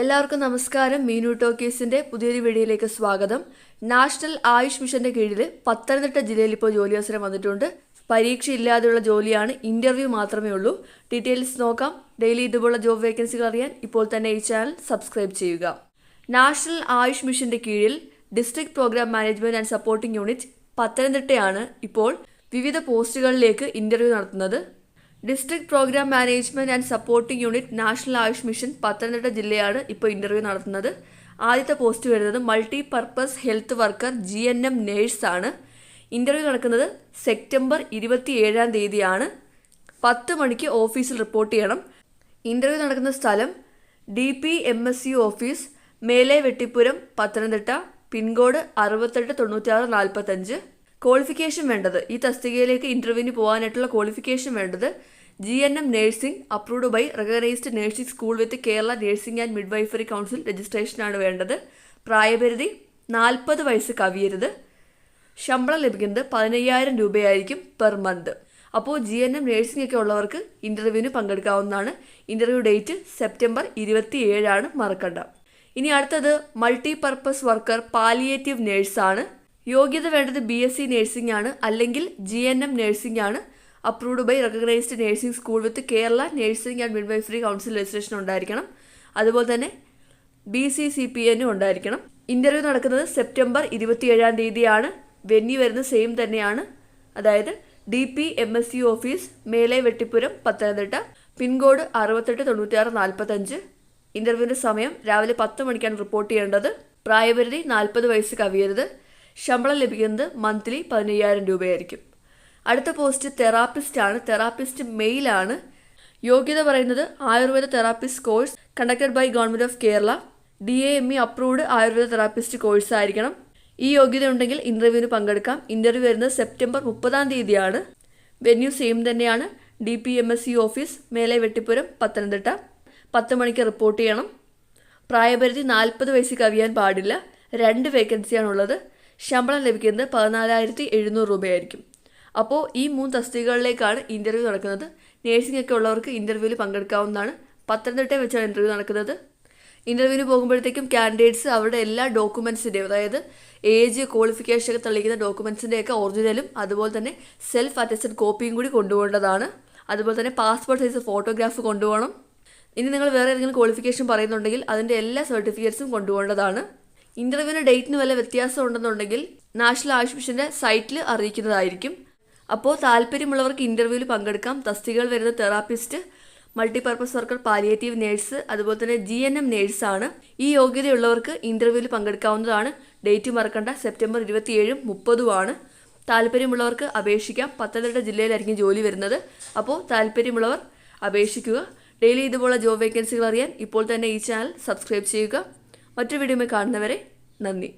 എല്ലാവർക്കും നമസ്കാരം. മീനു ടോക്കീസിന്റെ പുതിയൊരു വീഡിയോയിലേക്ക് സ്വാഗതം. നാഷണൽ ആയുഷ് മിഷന്റെ കീഴിൽ പത്തനംതിട്ട ജില്ലയിൽ ഇപ്പോൾ ജോലി അവസരം വന്നിട്ടുണ്ട്. പരീക്ഷ ഇല്ലാതെയുള്ള ജോലിയാണ് ഇന്റർവ്യൂ മാത്രമേ ഉള്ളൂ. ഡീറ്റെയിൽസ് നോക്കാം. ഡെയിലി ഇതുപോലുള്ള ജോബ് വേക്കൻസികൾ അറിയാൻ ഇപ്പോൾ തന്നെ ഈ ചാനൽ സബ്സ്ക്രൈബ് ചെയ്യുക. നാഷണൽ ആയുഷ് മിഷന്റെ കീഴിൽ district programme management and supporting unit പത്തനംതിട്ടയാണ് ഇപ്പോൾ വിവിധ പോസ്റ്റുകളിലേക്ക് ഇന്റർവ്യൂ നടത്തുന്നത്. District programme management and supporting unit national Ayush mission Pathanamthitta ജില്ലയാണ് ഇപ്പോൾ ഇന്റർവ്യൂ നടത്തുന്നത്. ആദ്യത്തെ പോസ്റ്റ് വരുന്നത് multi purpose health worker G N M nurse ആണ്. ഇന്റർവ്യൂ നടക്കുന്നത് സെപ്റ്റംബർ ഇരുപത്തി ഏഴാം തീയതിയാണ്. പത്ത് മണിക്ക് ഓഫീസിൽ റിപ്പോർട്ട് ചെയ്യണം. ഇന്റർവ്യൂ നടക്കുന്ന സ്ഥലം D P M S U office മേലെ വെട്ടിപ്പുരം പത്തനംതിട്ട പിൻകോഡ് അറുപത്തെട്ട് തൊണ്ണൂറ്റാറ് നാൽപ്പത്തഞ്ച് ക്വാളിഫിക്കേഷൻ വേണ്ടത്. ഈ തസ്തികയിലേക്ക് ഇന്റർവ്യൂവിന് പോകാനായിട്ടുള്ള ക്വാളിഫിക്കേഷൻ വേണ്ടത് G N M nursing approved by recognised nursing school with Kerala nursing and midwifery council രജിസ്ട്രേഷനാണ് വേണ്ടത്. പ്രായപരിധി നാൽപ്പത് വയസ്സ് കവിയരുത്. ശമ്പളം ലഭിക്കുന്നത് പതിനയ്യായിരം രൂപയായിരിക്കും പെർ മന്ത് അപ്പോൾ ജി എൻ എം നഴ്സിംഗ് ഒക്കെ ഉള്ളവർക്ക് ഇന്റർവ്യൂവിന് പങ്കെടുക്കാവുന്നതാണ്. ഇന്റർവ്യൂ ഡേറ്റ് സെപ്റ്റംബർ ഇരുപത്തി ഏഴാണ് മറക്കണ്ട. ഇനി അടുത്തത് മൾട്ടി പർപ്പസ് വർക്കർ പാലിയേറ്റീവ് നേഴ്സാണ് യോഗ്യത വേണ്ടത് ബി എസ് സി നഴ്സിംഗ് ആണ് അല്ലെങ്കിൽ ജി എൻ എം നഴ്സിംഗ് ആണ്. Approved by recognised nursing school with Kerala nursing and midwifery council registration ഉണ്ടായിരിക്കണം. അതുപോലെ തന്നെ ബി സി സി പി എന്നും ഉണ്ടായിരിക്കണം. ഇന്റർവ്യൂ നടക്കുന്നത് സെപ്റ്റംബർ ഇരുപത്തിയേഴാം തീയതിയാണ്. വെന്യൂ വരുന്നത് സെയിം തന്നെയാണ്. അതായത് D P M S C office Mele Vettipuram Pathanamthitta pincode അറുപത്തെട്ട് തൊണ്ണൂറ്റിയാറ് നാൽപ്പത്തഞ്ച് ഇന്റർവ്യൂവിന്റെ സമയം രാവിലെ പത്ത് മണിക്കാണ് റിപ്പോർട്ട് ചെയ്യേണ്ടത്. പ്രായപരിധി നാൽപ്പത് വയസ്സ് കവിയരുത്. ശമ്പളം ലഭിക്കുന്നത് മന്ത്ലി പതിനയ്യായിരം രൂപയായിരിക്കും. അടുത്ത പോസ്റ്റ് തെറാപ്പിസ്റ്റ് ആണ്. തെറാപ്പിസ്റ്റ് ആണ്. യോഗ്യത പറയുന്നത് Ayurveda therapist course conducted by government of Kerala. D A M E approved Ayurveda therapist course ആയിരിക്കണം. ഈ യോഗ്യത ഉണ്ടെങ്കിൽ ഇന്റർവ്യൂവിന് പങ്കെടുക്കാം. ഇന്റർവ്യൂ വരുന്നത് സെപ്റ്റംബർ മുപ്പതാം തീയതിയാണ്. വെന്യൂ സെയിം തന്നെയാണ്. D P M S C office Mele Vettipuram Pathanamthitta. പത്ത് മണിക്ക് റിപ്പോർട്ട് ചെയ്യണം. പ്രായപരിധി നാൽപ്പത് വയസ്സ് കവിയാൻ പാടില്ല. രണ്ട് വേക്കൻസിയാണുള്ളത്. ശമ്പളം ലഭിക്കുന്നത് പതിനാലായിരത്തി എഴുന്നൂറ് രൂപയായിരിക്കും. അപ്പോൾ ഈ മൂന്ന് തസ്തികകളിലേക്കാണ് ഇന്റർവ്യൂ നടക്കുന്നത്. നേഴ്സിംഗ് ഒക്കെ ഉള്ളവർക്ക് ഇന്റർവ്യൂവിൽ പങ്കെടുക്കാവുന്നതാണ്. പത്തനംതിട്ടയിൽ വെച്ചാണ് ഇന്റർവ്യൂ നടക്കുന്നത്. ഇന്റർവ്യൂവിന് പോകുമ്പോഴത്തേക്കും കാൻഡിഡേറ്റ്സ് അവരുടെ എല്ലാ ഡോക്യുമെൻസിന്റെയും അതായത് ഏജ് ക്വാളിഫിക്കേഷൻ ഒക്കെ തെളിയിക്കുന്ന ഡോക്യുമെൻസിന്റെയൊക്കെ ഒറിജിനലും അതുപോലെ തന്നെ സെൽഫ് അറ്റസ്റ്റഡ് കോപ്പിയും കൂടി കൊണ്ടുപോകേണ്ടതാണ്. അതുപോലെ തന്നെ പാസ്പോർട്ട് സൈസ് ഫോട്ടോഗ്രാഫ് കൊണ്ടുപോകണം. ഇനി നിങ്ങൾ വേറെ ഏതെങ്കിലും ക്വാളിഫിക്കേഷൻ പറയുന്നുണ്ടെങ്കിൽ അതിന്റെ എല്ലാ സർട്ടിഫിക്കറ്റ്സും കൊണ്ടുപോകേണ്ടതാണ്. ഇന്റർവ്യൂവിന്റെ ഡേറ്റിന് വല്ല വ്യത്യാസം ഉണ്ടെന്നുണ്ടെങ്കിൽ നാഷണൽ ആയുഷ് മിഷന്റെ സൈറ്റിൽ അറിയിക്കുന്നതായിരിക്കും. അപ്പോൾ താല്പര്യമുള്ളവർക്ക് ഇന്റർവ്യൂവിൽ പങ്കെടുക്കാം. തസ്തികൾ വരുന്ന therapist multipurpose worker palliative nurse അതുപോലെ തന്നെ ജി എൻ എം നേഴ്സാണ് ഈ യോഗ്യതയുള്ളവർക്ക് ഇന്റർവ്യൂവിൽ പങ്കെടുക്കാവുന്നതാണ്. ഡേറ്റ് മറക്കണ്ട സെപ്റ്റംബർ ഇരുപത്തിയേഴും മുപ്പതുമാണ് താല്പര്യമുള്ളവർക്ക് അപേക്ഷിക്കാം. പത്തനംതിട്ട ജില്ലയിലായിരിക്കും ജോലി വരുന്നത്. അപ്പോൾ താല്പര്യമുള്ളവർ അപേക്ഷിക്കുക. ഡെയിലി ഇതുപോലുള്ള ജോബ് വേക്കൻസികൾ അറിയാൻ ഇപ്പോൾ തന്നെ ഈ ചാനൽ സബ്സ്ക്രൈബ് ചെയ്യുക. മറ്റൊരു വീഡിയോ കാണുന്നവരെ നന്ദി.